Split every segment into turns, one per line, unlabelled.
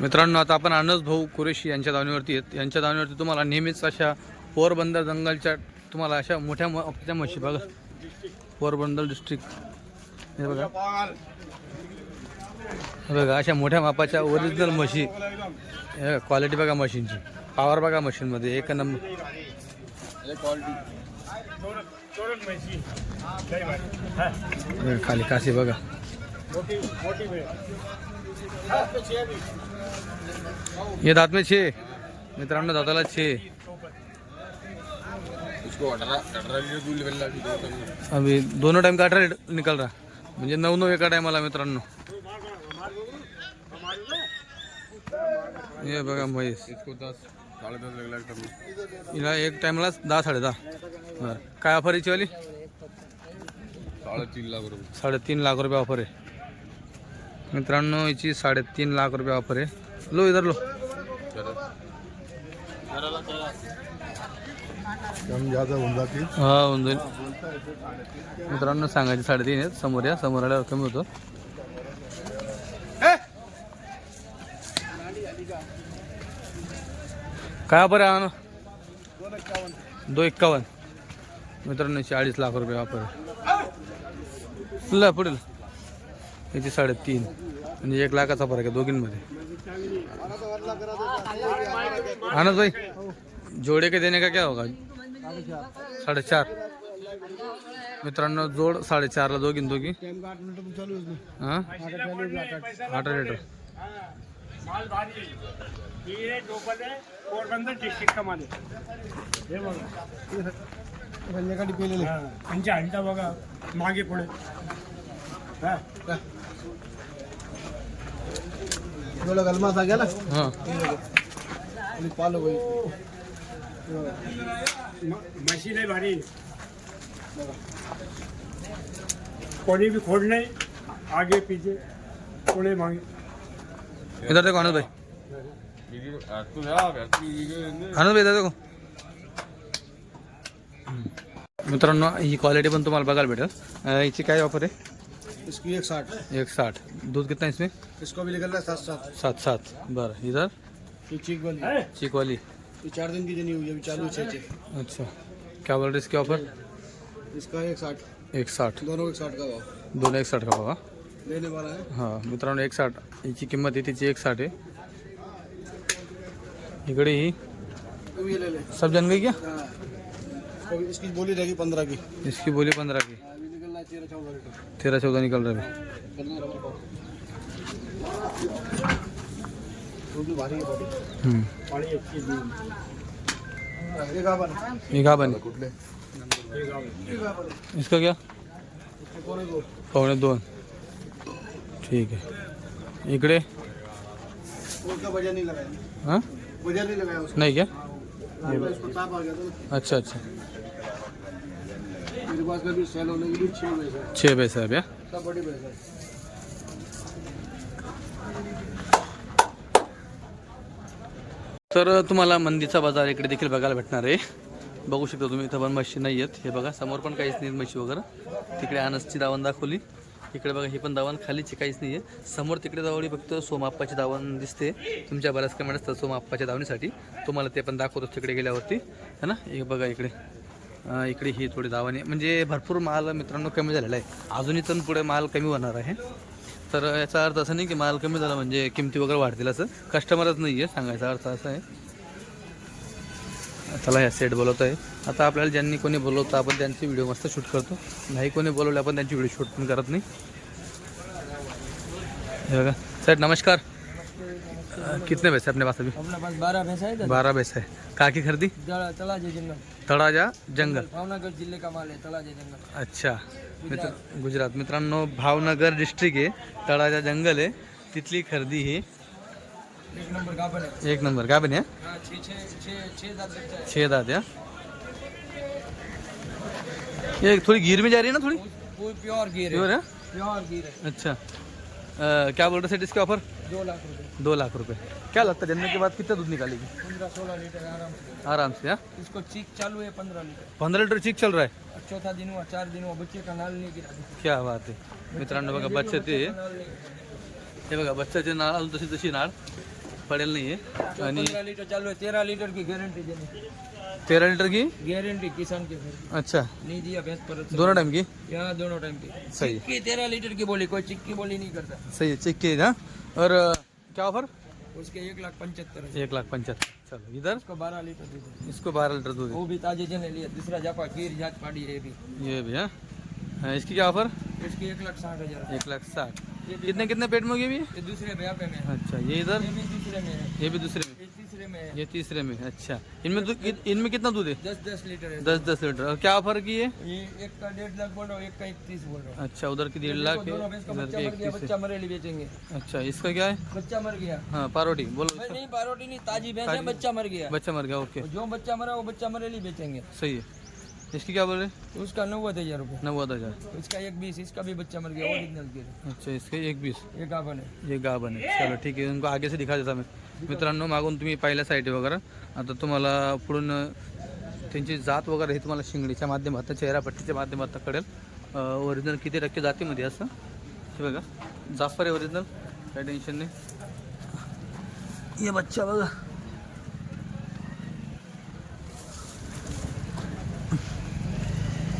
मित्रांनो आता आपण अनस भाऊ कुरेशी यांच्या दावणीवरती आहेत. यांच्या दावणीवरती तुम्हाला नेहमीच अशा पोरबंदर जंगलच्या तुम्हाला अशा मोठ्या म- आपल्या म्हशी बघा. पोरबंदर डिस्ट्रिक्ट हे बघा. हे बघा अशा मोठ्या मापाच्या ओरिजिनल म्हशी क्वालिटी बघा मशीनची. पॉवर बघा मशीनमध्ये एक नंबर. खाली काशी बघा. ये दांत में छे। मित्रांनो दाताला छे। अभी दोनों टाइम का अठारह निकल रहा। म्हणजे नऊ नऊ एका टायमाला मित्रांनो। हे बघा म्हैस
इसको दस साढ़े दस लग लग
हिला एक टायमाला दहा साडे दहा। काय ऑफर याची वाली
साढ़े तीन लाख रुपये।
साडेतीन लाख रुपये ऑफर आहे. मित्रांनो याची साडेतीन लाख रुपये ऑफर आहे. लो इधर लो।
कम ज़्यादा होऊन जातील
हा होऊन जाईल मित्रांनो सांगायचे साडेतीन आहेत. समोर या समोर आल्यावर कमी होतो काय बरं आहे दो एक्कावन्न. मित्रांनो याची अडीच लाख रुपये वापर ला पुढील याची साडेतीन. म्हणजे एक लाखाचा फरक आहे दोघींमध्ये. आनंद भाई जोड़े के देने का क्या होगा? साडेचार मित्रांनो जोड साडेचारला दोघीन दोघी हां आठ लिटर
पोरबंदर डिस्ट्रिक्टमध्ये हे? बघा
संध्याकाळी पेलेले
बघा मागे पुढे
आणि पालो भाई
म- म्हशी लय भारी कोणी भी खोड नाही आगे पीछे पुढे मागे
इधर देखो आनंद भाई आनंद भाई इधर देखो हम्म. मित्रांनो ही क्वालिटी पण तुम्हाला बघायला भेटेल अं, हिची काय ऑफर आहे
इसकी एक साठ।
एक साठ। दूध कितना इसमें?
इसको भी निकल रहा है सात सात।
सात सात। बरं इधर?
ये चीक वाली।
चीक वाली।
ये चार दिन की जनी हुई है अभी चालू छः छः
अच्छा। क्या बोल रहे इसके ऑफ़र
इसका एक साठ।
एक साठ।
दोनों एक साठ का भाव।
दोन एक साठ का बघा
लेने वाला है।
हाँ मित्रांनो एक साठ। हिची किंमत आहे तिची एक साठ आहे इकडे ही।
तुम ले ले।
सब जन गई क्या?
हाँ। इसकी बोली रहेगी पंद्रह की।
इसकी बोली पंद्रह की।
तेरह चौदह
निकल रहा है। बनी
कुठले
इसका क्या? पावणे दोन ठीक आहे इकडे।
नहीं
हां
नहीं
क्या? अच्छा अच्छा।
मेरे पास कभी सेल होने के लिए छः है
छः पैसा आहे या?
सब बड़ी है
तर तुम्हाला मंदीचा बाजार इकडे देखील बघायला भेटणार आहे. बघू शकता तुम्ही इथं पण म्हशी नाही आहेत. हे बघा समोर पण काहीच नाही म्हशी वगैरे. तिकडे अनसची दावण दाखवली. इकडे बघा ही पण दावण खालीची काहीच नाही आहे समोर तिकडे जवळ फक्त सोमाप्पाची दावण दिसते. तुमच्या बऱ्याच कमेंट असतात सोमाप्पाच्या दावणीसाठी. तुम्हाला ते पण दाखवतो तिकडे गेल्यावरती. है ना? हे बघा इकडे. इकडे ही थोडी दावाने म्हणजे भरपूर माल मित्रांनो कमी झालेला आहे. अजूनही तर पुढे माल कमी होणार आहे. तर याचा अर्थ असा नाही की माल कमी झाला म्हणजे किमती वगैरे वाढतील असं कस्टमरच नाही आहे सांगायचा अर्थ असा आहे. चला ह्या सेट बोलवत आहे. आता आपल्याला ज्यांनी कोणी बोलवतं आपण त्यांची व्हिडिओ मस्त शूट करतो. नाही कोणी बोलवले आपण त्यांची व्हिडिओ शूट पण करत नाही. हे बघा. सेट नमस्कार. कितने पैसे अपने पास अभी?
अपने पास बारह भैंसा है
बारह पैसे है। कहाँ की खरीदी?
तला तला जे जंगल।
तळाजा जंगल।
भावनगर ज़िले का माल है तला जे जंगल।
अच्छा। मित्र गुजरात। मित्रांनो भावनगर डिस्ट्रिक्ट आहे तळाजा जंगल आहे तिथली खरेदी ही।
एक नंबर गाभन है
एक नंबर बने
हाँ? छः दांत है?
या थोड़ी गिर में जा रही है ना थोड़ी?
प्योर गिर है।
प्योर है?
प्योर गिर है।
अच्छा। अ, क्या बोल रहे सेट इसके ऑफ़र
दो लाख रुपए।
दो लाख रुपए। क्या लगता है जन्म के बाद कितना दूध निकालेगी?
पंद्रह सोलह लीटर आराम से।
आराम से हाँ?
इसको चीक चालू है पंद्रह लीटर।
पंधरा लिटर चीक चल रहा है?
चौथा दिन हुआ चार दिन हुआ बच्चे का नाल नहीं गिरा
क्या बात आहे मित्रांनो बघा बच्चे ते। हे बघा बच्चाचे नाळ अजून तशी तशी नाळ पडेल नाही आहे आणि
पंद्रह लीटर चालू है तेरह लीटर की गारंटी देने
तेरा लीटर की?
गारंटी किसान के घर.
अच्छा.
नहीं दिया भैंस पर
दोनों टाइम की?
यहाँ दोनों टाइम की.
सही.
की तेरह लीटर की बोली कोई चिक्की बोली नहीं करता.
सही है चेक किए हाँ और क्या ऑफ़र
उसके एक लाख पंचहत्तर
एक लाख पंचहत्तर। चलो इधर?
इसको बारह लीटर दूध
इसको बारह लीटर दूध
वो भी ताजे जने लिया दूसरा जापा गिर जात पाड़ी ये भी।
ये भी हाँ? हाँ, इसकी क्या ऑफ़र
इसकी एक लाख साठ हज़ार।
एक लाख साठ। कितने कितने पेट में होगी
ये दूसरे भैया पे में
अच्छा ये इधर?
ये भी दूसरे में
ये भी दूसरे में
में है।
ये तीसरे में अच्छा। इनमें इनमें कितना दूध है?
दस दस लीटर है।
दस दस लीटर। क्या ऑफ़र की है?
ये एक का डेढ़ लाख बोल रहा हूँ एक का इकतीस बोल रहा हूँ।
अच्छा उधर की डेढ़ लाख
बच्चा मरे बेचेंगे।
अच्छा इसका क्या है?
बच्चा मर गया।
हाँ पारोटी बोलो
नहीं पारोटी नहीं ताजी भैंस बच्चा मर गया।
बच्चा मर गया ओके।
जो बच्चा मरा वो बच्चा मरेली बेचेंगे।
सही है। इसकी क्या बोल? रहे
उसका नब्बे हजार रुपये।
नव्वद हजार।
इसका एक बीस इसका भी बच्चा मर गया ओरिजिनल के।
अच्छा इसके एक बीस?
ये गाभन है।
हे गाभण आहे चलो ठीक आहे उनको आगे से दिखा देता मी। मित्रांनो मागून तुम्ही पाहिल्या साईट वगैरे आता तुम्हाला पुढून त्यांची जात वगैरे हे तुम्हाला शिंगडीच्या माध्यमातून चेहरापट्टीच्या माध्यमातून कळेल. ओरिजिनल किती टक्के जातीमध्ये असं? हे बघा. जाफर आहे ओरिजिनल काय टेन्शन नाही. ये बच्चा बघा.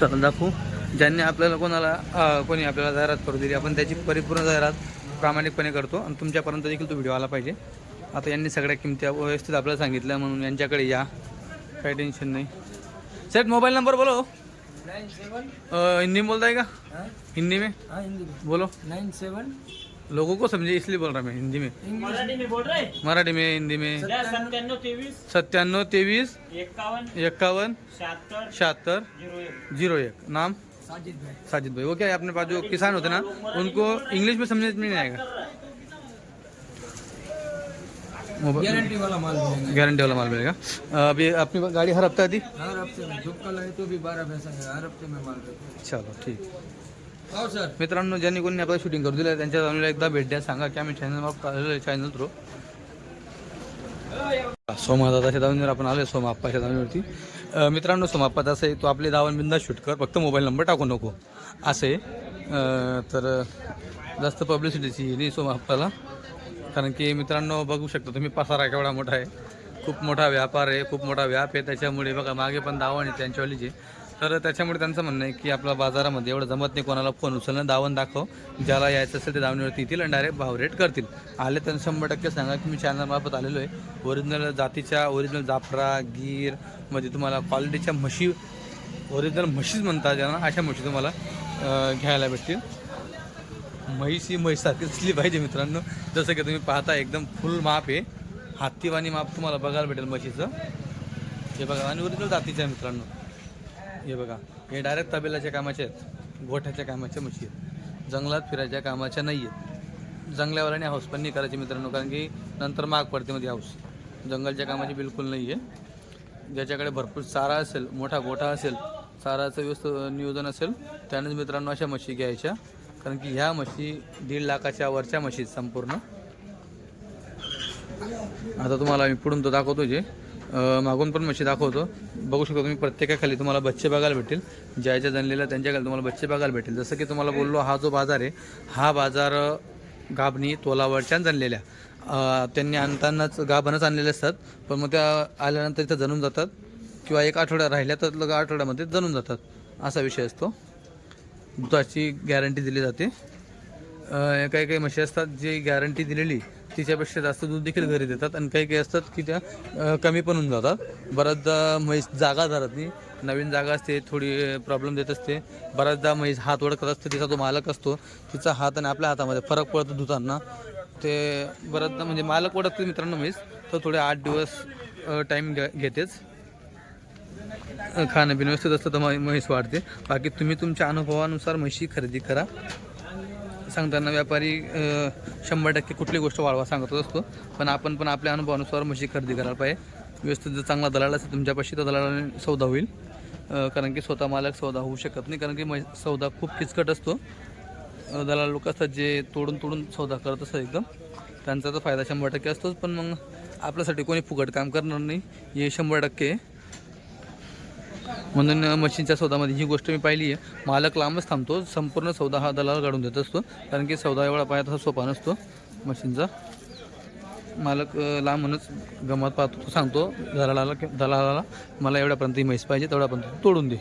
चला दाखवू. ज्यांनी आपल्याला कोणाला कोणी आपल्याला जाहिरात करू दिली आपण त्याची परिपूर्ण जाहिरात प्रामाणिकपणे करतो आणि तुमच्यापर्यंत देखील तो व्हिडिओ आला पाहिजे. आता यांनी सगळ्या किमती व्यवस्थित आपल्याला सांगितल्या म्हणून यांच्याकडे या. काही टेन्शन नहीं. सेट मोबाइल नंबर बोलो हिंदी में बोलता है? का हिंदी में?
हाँ हिंदी में
बोलो
नाइन सेवन
लोगों को समझे इसलिए बोल रहा मैं हिंदी में।
मराठी में बोल रहे?
मराठी में हिंदी में।
सत्त्याण्णव तेवीस।
इक्यावन छिहत्तर। ज़ीरो एक। नाम?
साजिद भाई।
साजिद भाई। वो क्या है अपने पास जो किसान होते ना उनको इंग्लिश में समझ में नहीं आएगा।
गारंटी वाला माल मिलेगा।
गारंटी वाला माल मिलेगा। अभी अपनी गाड़ी हर हफ़्ता आती
हर हफ़्ते में दुक्का लाए तो भी बारह पैसा है हर हफ़्ते में माल
चलो ठीक।
है हो,
मित्रांनो ज्यांनी कोणी आपल्याला शूटिंग करू दिलं त्यांच्या जाऊन एकदा भेट द्या सांगा की आम्ही चॅनल चॅनल थ्रू सोमादाच्या दावणीवर आपण आलोय सोमाप्पाच्या दावणीवरती. मित्रांनो सोमाप्पा असं आहे तो आपले दावण बिंदा शूट कर फक्त मोबाईल नंबर टाकू नको. असं आहे. तर जास्त पब्लिसिटीची नाही सोमाप्पाला कारण की मित्रांनो बघू शकता तुम्ही पसारा केवढा मोठा आहे. खूप मोठा व्यापार आहे खूप मोठा व्याप आहे. त्याच्यामुळे बघा मागे पण दावण आहे त्यांच्यावालीचे. तर त्याच्यामुळे त्यांचं म्हणणं आहे की आपल्या बाजारामध्ये एवढं जमत नाही कोणाला फोन उचलणं दावण दाखव. ज्याला यायचं असेल ते दावणीवरती येतील आणि डायरेक्ट भाव रेट करतील. आले तर शंभर टक्के सांगा की मी चॅनलमार्फत आलेलो आहे ओरिजिनल जातीच्या ओरिजिनल जाफरा गीर म्हणजे तुम्हाला क्वालिटीच्या म्हशी ओरिजिनल म्हशीच म्हणतात ज्यांना अशा म्हशी तुम्हाला घ्यायला भेटतील. म्हैस ही म्हैसारखी असली पाहिजे मित्रांनो. जसं की तुम्ही पाहता एकदम फुल माप आहे. हातीवाणी माप तुम्हाला बघायला भेटेल म्हशीचं. हे बघा आणि ओरिजिनल जातीचं आहे मित्रांनो. हे बघा हे डायरेक्ट तबेलाच्या कामाचे आहेत. गोठ्याच्या कामाच्या म्हशी आहेत. जंगलात फिरायच्या कामाच्या नाही आहेत. जंगल्यावर आणि हाऊस पण नाही करायची मित्रांनो कारण की नंतर माग पडते मध्ये हाऊस जंगलच्या कामाची बिलकुल नाही आहे. ज्याच्याकडे भरपूर चारा असेल मोठा गोठा असेल चाराचं व्यवस्थित नियोजन असेल त्यानेच मित्रांनो अशा म्हशी घ्यायच्या. कारण की ह्या म्हशी दीड लाखाच्या वरच्या म्हशी आहेत संपूर्ण. आता तुम्हाला मी पुढून तो दाखवतो जे. मागून पण म्हशी दाखवतो. बघू शकता तुम्ही प्रत्येकाखाली तुम्हाला बच्चे बघायला भेटेल ज्याच्या जणलेल्या त्यांच्याखाली तुम्हाला बच्चे बघायला भेटेल जसं की तुम्हाला बोललो हा जो बाजार आहे हा बाजार गाभणी तोलावरच्या जणलेल्या त्यांनी आणतानाच गाभणच आणलेले असतात. पण मग त्या आल्यानंतर इथं जणून जातात. किंवा एक आठवडा राहिल्या तर लग आठवड्यामध्ये जणून जातात. असा विषय असतो. दुधाची गॅरंटी दिली जाते. काही काही म्हशी असतात जी गॅरंटी दिलेली तिच्यापेक्षा जास्त दूध देखील घरी देतात आणि काही काही असतात की त्या कमी पण होऊन जातात. बऱ्याचदा म्हैस जागा धरत नाही. नवीन जागा असते थोडी प्रॉब्लेम देत असते. बऱ्याचदा म्हैस हात ओळखत असते तिचा तो मालक असतो तिचा हात आणि आपल्या हातामध्ये फरक पडतो दुधांना. ते बऱ्याचदा म्हणजे मालक ओळखते मित्रांनो म्हैस तर थोडे आठ दिवस टाईम घेतेच. खाणं पिणं व्यवस्थित असतं तर म्हैस वाढते. बाकी तुम्ही तुमच्या अनुभवानुसार म्हशी खरेदी करा. सांगताना व्यापारी शंभर टक्के कुठली गोष्ट वाढवा सांगत असतो. पण आपण पण आपल्या अनुभवानुसार म्हशी खरेदी करायला पाहिजे. व्यवस्थित जर चांगला दलाल असेल तुमच्यापाशी तर दलालाने सौदा होईल. कारण की स्वतः मालक सौदा होऊ शकत नाही. कारण की म सौदा खूप किचकट असतो. दलाल लोक असतात जे तोडून तोडून सौदा करत असतात एकदम. त्यांचा तर फायदा शंभर टक्के असतोच. पण मग आपल्यासाठी कोणी फुकट काम करणार नाही. हे शंभर टक्के आहे. म्हणून मशीनच्या सौदामध्ये ही गोष्ट मी पाहिली आहे. मालक लांबच थांबतो संपूर्ण सौदा हा दलाल काढून देत असतो. कारण की सौदा एवढा पाया तसा सोपा नसतो मशीनचा. मालक लांबूनच गमत पाहतो तो सांगतो दलालाला की- दलालाला मला एवढ्यापर्यंत ही म्हैस पाहिजे तेवढ्यापर्यंत तोडून दे.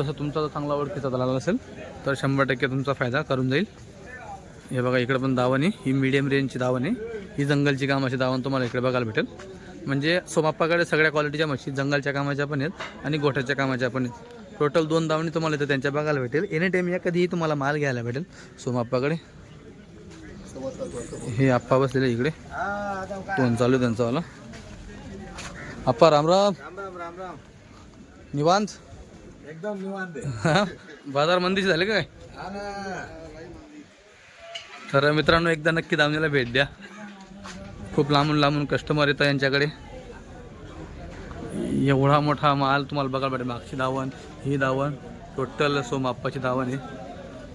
तसं तुमचा जर चांगला ओळखीचा दलाल असेल तर शंभर टक्के तुमचा फायदा करून जाईल. हे बघा इकडे पण दावण आहे. ही मीडियम रेंजची दावण आहे. ही जंगलची कामाची दावण तुम्हाला इकडे बघायला भेटेल. म्हणजे सोमाप्पाकडे सगळ्या क्वालिटीच्या म्हशी जंगलच्या कामाच्या पण आहेत आणि गोठ्याच्या कामाच्या पण आहेत. टोटल दोन दावणी तुम्हाला इथं त्यांच्या बघायला भेटेल. एनी टाईम या कधीही तुम्हाला माल घ्यायला भेटेल. सोमाप्पाकडे. हे आप्पा बसलेले इकडे. फोन चालू त्यांचा वाला आप्पा रामराम
राम. राम राम राम
निवांत?
एकदम निवांत?
बाजार मंदीचे झाले काय. तर मित्रांनो एकदा नक्की दावणीला भेट द्या. खूप लांबून लांबून कस्टमर येतात यांच्याकडे. एवढा मोठा माल तुम्हाला बघायला भेटेल. मागची दावण ही दावण टोटल सोमाप्पाची दावण आहे.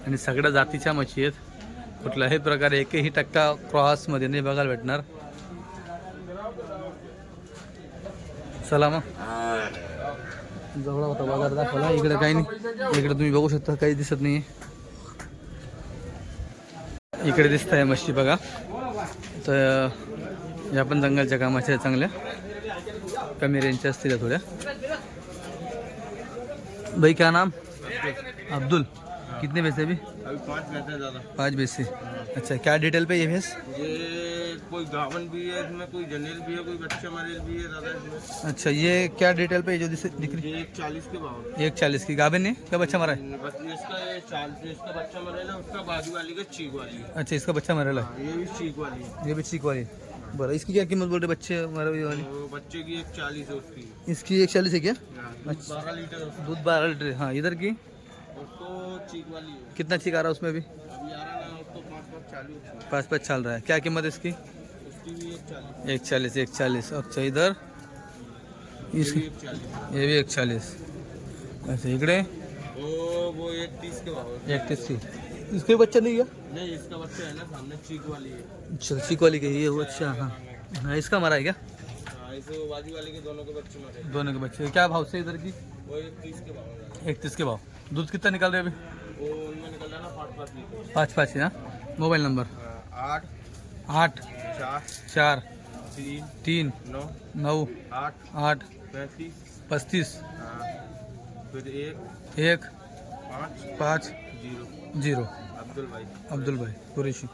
आणि सगळ्या जातीच्या मच्छी आहेत. कुठल्याही प्रकारे एकही टक्का क्रॉसमध्ये नाही बघायला भेटणार. चला मग. जवळ होता बाजार दाखवला. इकडे काही नाही. इकडे तुम्ही बघू शकता काही दिसत नाही इकडे दिसत आहे मच्छी बघा. तर या पण जंगलच्या कामाच्या चांगल्या. कमी रेंजच्या असतील थोड्या. भाई क्या नाम? अब्दुल. कितने पैसे अभी?
पाँच ज़्यादा।
पाँच पैसे. अच्छा क्या डिटेल पे ये भैंस?
ये कोई गावन भी है इसमें कोई जनेल भी है कोई बच्चा मरेल भी है दादा इसमें।
अच्छा ये क्या डिटेल पे जो दिख रही
ये एक चालीस के भाव
एक चालीस की। गाभिन है क्या बच्चा मरा है?
इसका ये चालीस इसका बच्चा मरेला उसका बाजू वाली का चीक वाली है।
अच्छा इसका बच्चा मरेला
हाँ, ये भी चीक वाली है।
है ये भी चीक वाली बरं इसकी क्या कीमत बोल रहे बच्चे मरे हुए वाली?
बच्चे की एक चालीस है उसकी।
इसकी एक चालीस है क्या?
हाँ, बारह लीटर
दूध बारह लीटर हाँ। इधर की?
उसको चीक वाली है।
कितना चीक आ रहा है उसमें भी
अभी? है पाँच पाँच चालू
रहा है। क्या कीमत इसकी?
एक चालीस
एक चालीस। अच्छा इधर।
एक चालीस
ये भी एक चालीस। अच्छा इकडे।
वो एक तीस के।
एक तीस इसके बच्चा नहीं है
नहीं इसका बच्चा है ना सामने चीक वाली है
अच्छा चीक वाली के, ये वो अच्छा हाँ। हाँ इसका मरा है क्या?
बाजू वाले के दोनों के बच्चे। मरे
दोनों के बच्चे क्या भाव से इधर की?
वो एक तीस के भाव। है
इकतीस के भाव दूध कितना निकाल रहे अभी?
ना पाँच पाँच
है हाँ मोबाइल नंबर?
आठ
आठ
चार
चार
तीन
तीन
नौ
नौ
आठ
आठ
पैंतीस
पस्तीस
हाँ, फिर एक
एक
पाँच
पाँच
ज़ीरो।
ज़ीरो।
अब्दुल भाई।
अब्दुल भाई कुरेशी।